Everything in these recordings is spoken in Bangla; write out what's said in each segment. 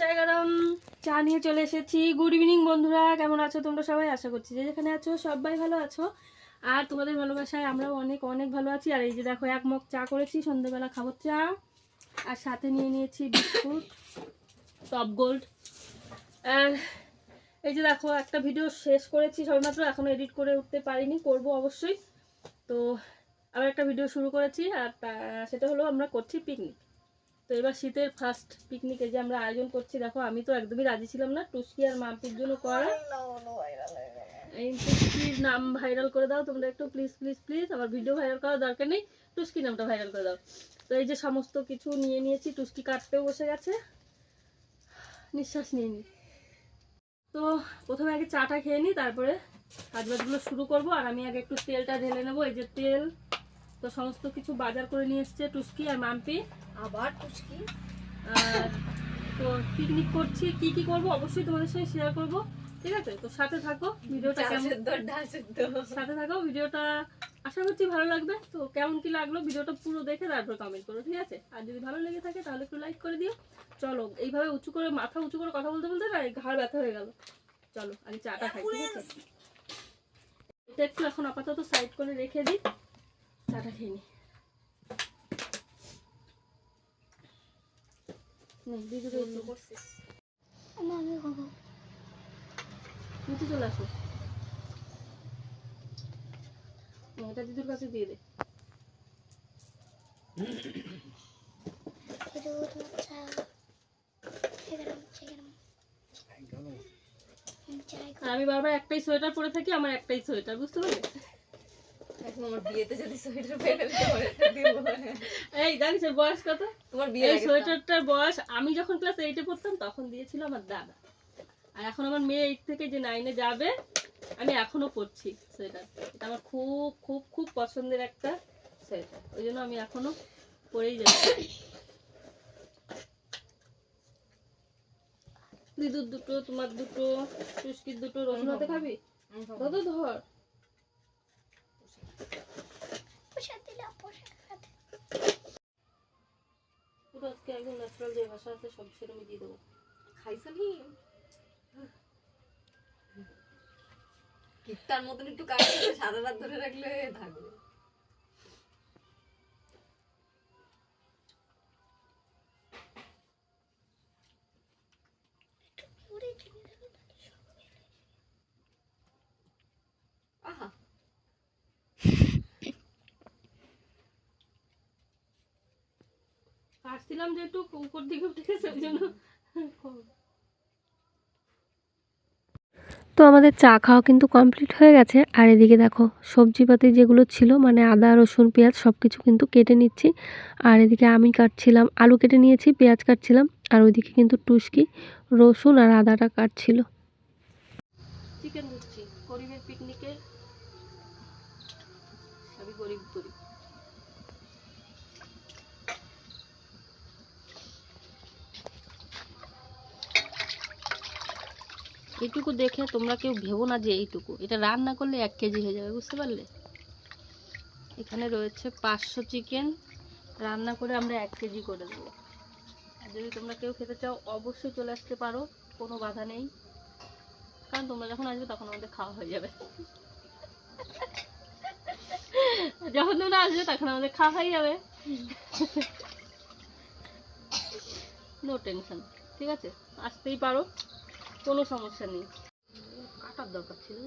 চায় গরম চা নিয়ে চলে এসেছি। গুড ইভিনিং বন্ধুরা, কেমন আছো তোমরা সবাই? আশা করছি যে যেখানে আছো, সবাই ভালো আছো। আর তোমাদের ভালোবাসায় আমরাও অনেক অনেক ভালো আছি। আর এই যে দেখো, এক মগ চা করেছি, সন্ধ্যেবেলা খাব চা। আর সাথে নিয়ে নিয়েছি বিস্কুট, টপ গোল্ড। আর এই যে দেখো, একটা ভিডিও শেষ করেছি সবেমাত্র, এখনও এডিট করে উঠতে পারিনি, করব অবশ্যই। তো আবার একটা ভিডিও শুরু করেছি, আর সেটা হলো আমরা করছি পিকনিক তো এবার শীতের ফার্স্ট পিকনিকে যে আমরা আয়োজন করছি, দেখো, আমি তো একদমই রাজি ছিলাম না। টুসকি আর মাম্পির জন্য করা। এই টুস্কির নাম ভাইরাল করে দাও, তোমরা একটু প্লিজ প্লিজ প্লিজ আমার ভিডিও ভাইরাল করার দরকার নেই। টুস্কি নামটা ভাইরাল করে দাও। তো এই যে সমস্ত কিছু নিয়ে নিয়েছি, টুস্কি কাটতেও বসে গেছে। নিঃশ্বাস নিয়ে নি। তো প্রথমে আগে চাটা খেয়ে নিই তারপরে কাজবাজগুলো শুরু করব, আর আমি আগে একটু তেলটা ঢেলে নেব। এই যে তেল তো সমস্ত কিছু বাজার করে নিয়ে এসছে টুস্কি আর মাম্পি। আবার টুস্কি। আর তো পিকনিক করছি কি কি করব অবশ্যই তোমাদের সঙ্গে শেয়ার করব ঠিক আছে? তো সাথে থাকো ভিডিওটা কেমন? সাথে থাকো ভিডিওটা আশা করছি ভালো লাগবে। তো কেমন কি লাগল ভিডিওটা পুরো দেখে তারপর কমেন্ট করো ঠিক আছে? আর যদি ভালো লেগে থাকে তাহলে একটু লাইক করে দিও। চলো এইভাবে উঁচু করে মাথা উঁচু করে কথা বলতে বলতে না ঘাড় ব্যথা হয়ে গেল। চলো আগে চাটা খাই ঠিক আছে? এটা একটু এখন আপাতত সাইড করে রেখে দিই। চাটা খেয়ে নে, দিদুকে একটু। নিচে চলে আসো। এটা দিদুর কাছে দিয়ে দে। আমি বারবার একটাই সোয়েটার পরে থাকি আমার একটাই সোয়েটার বুঝতে পারলে? এখন আমার বিয়েতে যদি সোয়েটার পেয়ে গেলে তো ওটা দিব। এই জানিস বয়স কত? তোমার বিয়ে এই সোয়েটারটার বয়স আমি যখন ক্লাস এইটে পড়তাম তখন দিয়েছিল আমার দাদা। আর এখন আমার মেয়ে এইট থেকে যে নাইনে যাবে আমি এখনও পরছি সোয়েটার। এটা আমার খুব খুব খুব পছন্দের একটা সোয়েটার। ওই জন্য আমি এখনও পরেই যাচ্ছি। দিদুর দুটো তোমার দুটো টুস্কির দুটো রসুন হাতে খাবি ধর। পুরো আজকে একদম ন্যাচারাল যে ভাষা আছে সব সেরকম দিয়ে দেবো। খাইছো নি? কিত্তার মতন একটু কাজ সারা রাত ধরে রাখলে থাকবে। কাটছিলাম যে একটু উপর দিকে উঠে গেছে ওই জন্য। তো আমাদের চা খাওয়া কিন্তু কমপ্লিট হয়ে গেছে। আর এদিকে দেখো সবজিপাতি যেগুলো ছিল মানে আদা রসুন পেঁয়াজ সব কিছু কিন্তু কেটে নিচ্ছি। আর এদিকে আমি কাটছিলাম আলু কেটে নিয়েছি পেঁয়াজ কাটছিলাম। আর ওইদিকে কিন্তু টুসকি রসুন আর আদাটা কাটছিল। চিকেন সবই গরিব গরিব। এইটুকু দেখে তোমরা কেউ ভেবো না যে এইটুকু। এটা রান্না করলে এক কেজি হয়ে যাবে, বুঝতে পারলে? এখানে রয়েছে পাঁচশো চিকেন। রান্না করে আমরা এক কেজি করে দেবো। আর যদি তোমরা কেউ খেতে চাও, অবশ্যই চলে আসতে পারো, কোনো বাধা নেই। কারণ তোমরা যখন আসবে, তখন আমাদের খাওয়া হয়ে যাবে। যখন তোমরা আসবে, তখন আমাদের খাওয়া হয়ে যাবে। নো টেনশন ঠিক আছে? আসতেই পারো। কোনো সমস্যা নেই। কাটার দরকার ছিল।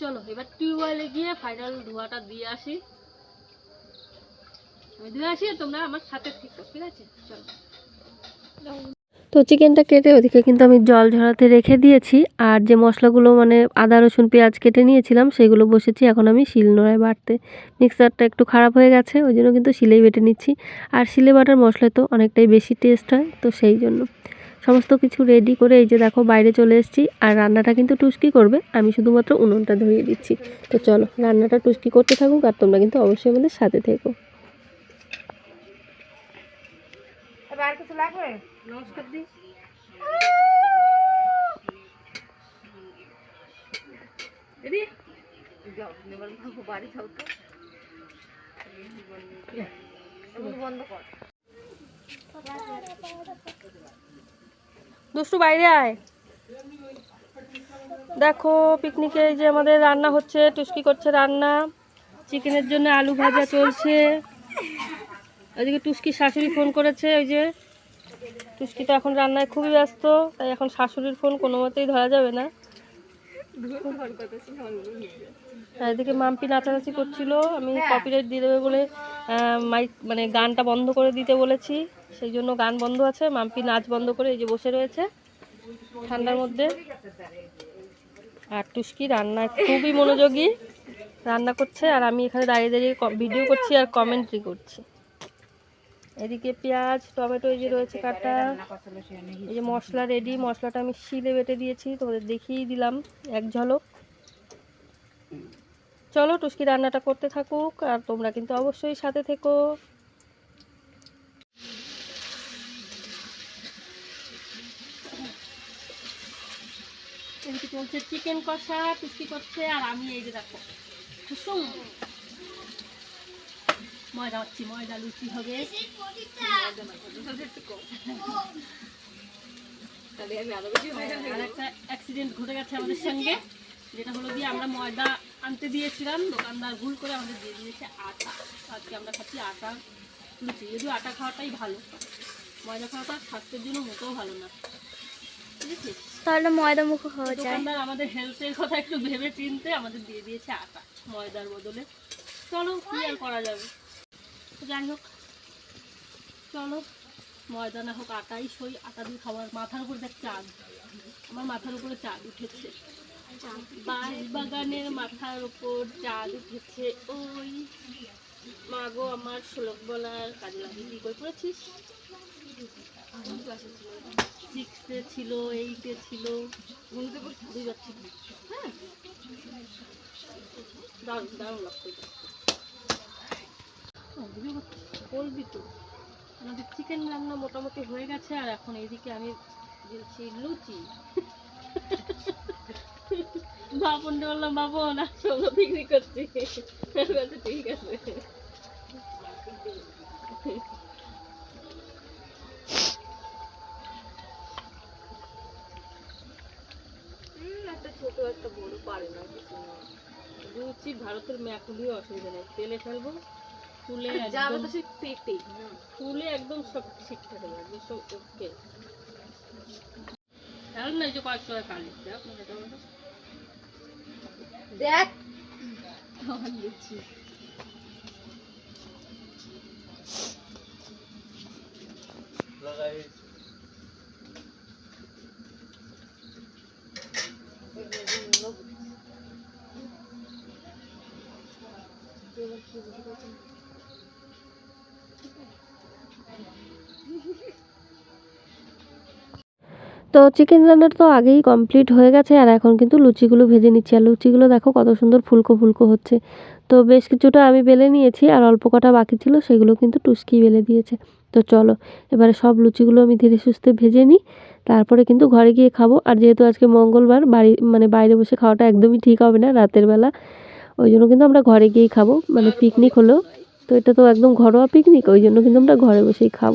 চলো এবার টিউবওয়েলে গিয়ে ফাইনাল ধোয়াটা দিয়ে আসি। আমি ধুয়ে আসি তোমরা আমার সাথে ঠিক ঠিক আছে? চলো। তো চিকেনটা কেটে ওদিকে কিন্তু আমি জল ঝরাতে রেখে দিয়েছি। আর যে মশলাগুলো মানে আদা, রসুন, পেঁয়াজ কেটে নিয়েছিলাম, সেগুলো বসেছি। এখন আমি শিল নোড়ায় বাটতে। মিক্সারটা একটু খারাপ হয়ে গেছে, ওই জন্য কিন্তু শিলেই বেটে নিচ্ছি। আর শিলে বাটার মশলায় তো অনেকটাই বেশি টেস্ট হয়, তো সেই জন্য। সমস্ত কিছু রেডি করে এই যে দেখো বাইরে চলে এসেছি। আর রান্নাটা কিন্তু টুস্কি করবে, আমি শুধুমাত্র উনুনটা ধরিয়ে দিচ্ছি। তো চলো, রান্নাটা টুস্কি করতে থাকুক আর তোমরা কিন্তু অবশ্যই আমাদের সাথে থেকো। এবার কিছু লাগবে? নমস্কার দি। দিদি। বাড়ি বন্ধ কর। বাইরে আয়। দেখো, পিকনিকে যে আমাদের রান্না হচ্ছে, টুস্কি করছে রান্না। চিকেনের জন্য আলু ভাজা চলছে। ওইদিকে টুস্কির শাশুড়ি ফোন করেছে, ওই যে টুস্কি তো এখন রান্নায় খুবই ব্যস্ত তাই এখন শাশুড়ির ফোন কোনো মতেই ধরা যাবে না। এদিকে মাম্পি নাচানাচি করছিল আমি কপিরাইট দিয়ে দেবে বলে মাইক মানে গানটা বন্ধ করে দিতে বলেছি। সেই জন্য গান বন্ধ আছে মাম্পি নাচ বন্ধ করে এই যে বসে রয়েছে ঠান্ডার মধ্যে। আর টুস্কি রান্নায় খুবই মনোযোগী রান্না করছে আর আমি এখানে দাঁড়িয়ে দাঁড়িয়ে ভিডিও করছি আর কমেন্ট্রি করছি। এদিকে পেঁয়াজ টমেটো এই যে রয়েছে কাটা। এই যে মশলা রেডি মশলাটা আমি শিলে বেটে দিয়েছি তোমাদের দেখিয়ে দিলাম এক ঝলক। চলো টুস্কি রান্নাটা করতে থাকুক আর তোমরা কিন্তু অবশ্যই সাথে থেকো। চলছে চিকেন কষা টুস্কি করছে আর আমি এই যে দেখো ময়দা হচ্ছি ময়দা লুচি হবে। একটা অ্যাক্সিডেন্ট ঘটে গেছে আমাদের সঙ্গে যেটা হলো দিয়ে আমরা ময়দা আনতে দিয়েছিলাম দোকানদার ভুল করে আমাদের দিয়ে দিয়েছে আটা। আজকে আমরা খাচ্ছি আটা লুচি যদিও আটা খাওয়াটাই ভালো। ময়দা খাওয়াটা স্বাস্থ্যের জন্য মোটেও ভালো না। তাহলে ময়দা মুখ হয়ে যায়। দোকানদার আমাদের হেলথের কথা একটু ভেবে চিনতে আমাদের দিয়ে দিয়েছে আটা ময়দার বদলে। চলো কি আর করা যাবে? যাই হোক চলো ময়দা না হোক আটাই সই আটা দিয়ে খাবার মাথার উপর দেখ চাঁদ আমার মাথার উপরে চাঁদ উঠেছে। বাঁশ বাগানের মাথার উপর চাঁদ উঠেছে। ওই মাগো আমার শ্লোক বলার কাজে লাগিয়ে কি করে পড়েছিস? সিক্সে ছিল এইটে ছিল। দুই যাচ্ছি হ্যাঁ। দারুণ দারুণ লাগতো বলবি তো? আমাদের চিকেন রান্না মোটামুটি হয়ে গেছে আর এখন এইদিকে আমি দিচ্ছি লুচি। বাপনকে বললাম বাপন আসলো বিক্রি করছি। ঠিক আছে। ছোট একটা বড় পারে না কিছু না। লুচি ভারতের ম্যাকুলিও অসুবিধা নেই। তেলে ফেলব। ফুলে একদম ফুলে একদম সব ঠিকঠাক হয়ে যাবে সব ওকে। এখন না যে কয়েকশো টাকা কালি। দেখ তো চিকেন রান্নার তো আগেই কমপ্লিট হয়ে গেছে আর এখন কিন্তু লুচিগুলো ভেজে নিচ্ছি। আর লুচিগুলো দেখো কত সুন্দর ফুলকো ফুলকো হচ্ছে। তো বেশ কিছুটা আমি বেলে নিয়েছি আর অল্প কটা বাকি ছিল, সেগুলো কিন্তু টুস্কি বেলে দিয়েছে। তো চলো, এবারে সব লুচিগুলো আমি ধীরে সুস্থে ভেজে নিই, তারপরে কিন্তু ঘরে গিয়ে খাব। আর যেহেতু আজকে মঙ্গলবার, বাড়ি মানে বাইরে বসে খাওয়াটা একদমই ঠিক হবে না রাতের বেলা, ওই জন্য কিন্তু আমরা ঘরে গিয়েই খাব। মানে পিকনিক হলো তো এটা তো একদম ঘরোয়া পিকনিক ওই জন্য কিন্তু আমরা ঘরে বসেই খাব।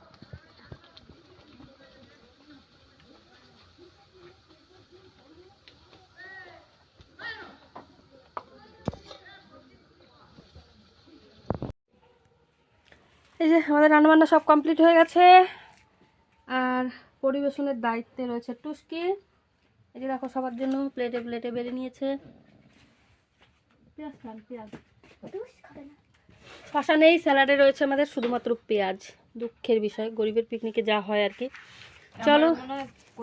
এই যে আমাদের রান্নাবান্না সব কমপ্লিট হয়ে গেছে। আর পরিবেশনের দায়িত্বে রয়েছে টুস্কি। এই যে দেখো সবার জন্য প্লেটে প্লেটে বেড়ে নিয়েছে। পেঁয়াজ খান পেঁয়াজ। শশা নেই স্যালাডে রয়েছে আমাদের শুধুমাত্র পেঁয়াজ। দুঃখের বিষয় গরিবের পিকনিকে যা হয় আর কি। চলো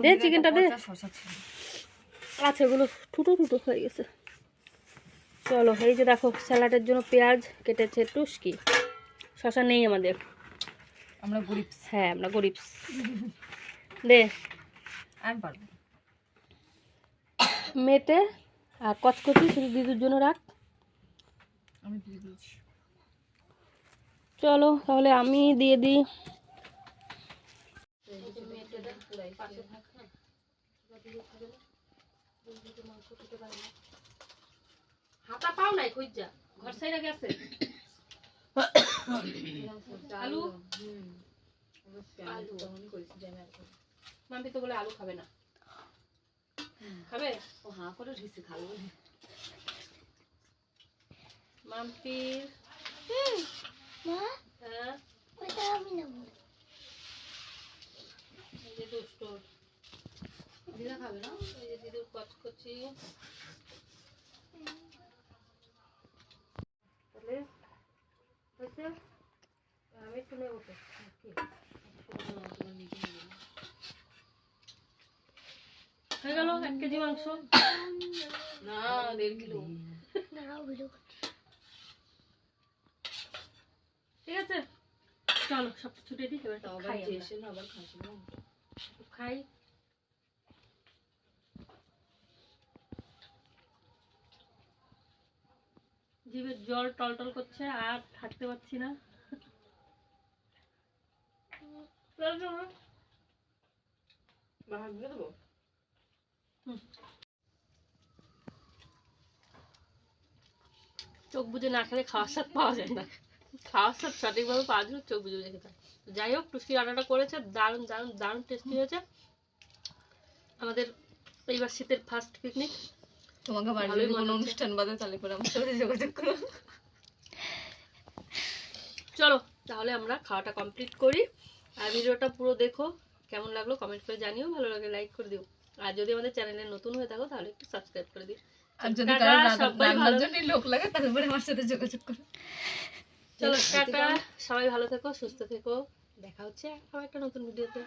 দে চিকেনটা দে। আছে ওগুলো টুটো টুটো হয়ে গেছে। চলো এই যে দেখো স্যালাডের জন্য পেঁয়াজ কেটেছে টুসকি। শশা নেই আমাদের। আমরা গরিব। হ্যাঁ আমরা গরিব। দে। আর পারব মেটে আর কচকচি শুধু দিদুর জন্য রাখ। আমি দিয়ে দিয়েছি চলো তাহলে আমি দিয়ে দিই। হাতা পাও নাই খুঁজা ঘর সাইডে গেছে। আলু? আলু। মাম্পি তো বলে আলু খাবে না। খাবে? ও হাঁ করে ঢিসে খাব মাম্পির মা? হ্যাঁ? ওইটা আমি নেব। এই যে দুষ্টর। দিদা খাবে না? এই যে দিদুর কচকচি। আমি নেব হয়ে গেল এক কেজি মাংস? না দেড় কিলো। ঠিক আছে। চলো সব ছুটে দিই এবার খাই। জিভে জল টলটল করছে আর থাকতে পারছি না। চোখ বুজে না খেলে খাওয়ার স্বাদ পাওয়া যায় না। খাওয়ার স্বাদ সঠিকভাবে পাওয়া জন্য চোখ বুজে বুজে খেতে হয়। যাই হোক টুসকি রান্নাটা করেছে দারুণ দারুণ দারুণ টেস্টি হয়েছে। আমাদের এইবার শীতের ফার্স্ট পিকনিক তোমাকে বাড়িতে যদি কোনো অনুষ্ঠান বাদে তাহলে পরে আমার সাথে যোগাযোগ করো। চলো তাহলে আমরা খাওয়াটা কমপ্লিট করি। আর ভিডিওটা পুরো দেখো কেমন লাগল কমেন্ট করে জানিও ভালো লাগে লাইক করে দিও। আর যদি আমাদের চ্যানেলে নতুন হয়ে থাকো তাহলে একটু সাবস্ক্রাইব করে দিও। আর যদি কারও রান্নার জন্য লোক লাগে তারপরে আমার সাথে যোগাযোগ করো। চলো টাটা সবাই ভালো থেকো সুস্থ থেকো। দেখা হচ্ছে আবার একটা নতুন ভিডিওতে